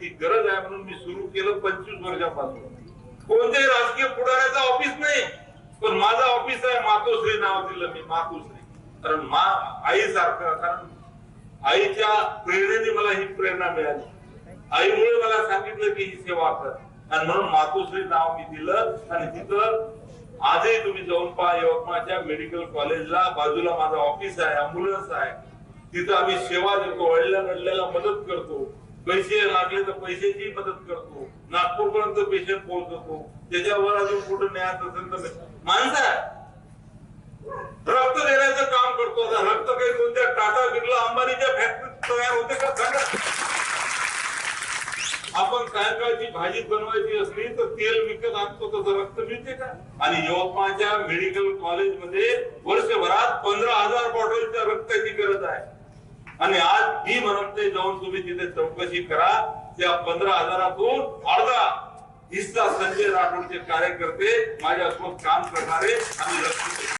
वाढवण्याची गरज आहे म्हणून मी सुरू केलं पंचवीस वर्षापासून. कोणत्याही राजकीय पुढाऱ्याचं ऑफिस नाही पण माझं ऑफिस आहे मातोश्री नाव दिलं मी मातोश्री. कारण मा आई सारखं कारण आईच्या प्रेरणेने मला ही प्रेरणा मिळाली. आईमुळे मला सांगितलं की ही सेवा कर. आणि म्हणून मातोश्री नाव मी दिलं आणि तिथं आजही तुम्ही जाऊन पहा यवतमाळच्या मेडिकल कॉलेजला बाजूला माझा ऑफिस आहे अम्ब्युलन्स आहे. तिथं आम्ही सेवा देतो वडल्या नडल्याला मदत करतो. पैसे लागले तर पैशाची मदत करतो. नागपूर पर्यंत पेशंट पोहोचवतो. त्याच्यावर अजून कुठं न्यायात असेल तर माणसा रक्त देण्याचं काम करतो. आता रक्त काही कोणत्या टाटा बिर्ला अंबानीच्या फॅक्टरीत तयार होते का? सांगा आपण सायंकाळची भाजी बनवायची असली तर तेल विकत आणतो तसं रक्त मिळते का? आणि यवतमाळच्या मेडिकल कॉलेजमध्ये वर्षभरात पंधरा हजार बॉटल आणि आज मी म्हणते जाऊन तुम्ही तिथे चौकशी करा. त्या पंधरा हजारातून अर्धा हिस्सा संजय राठोडचे कार्यकर्ते माझ्यासोबत काम करणारे आणि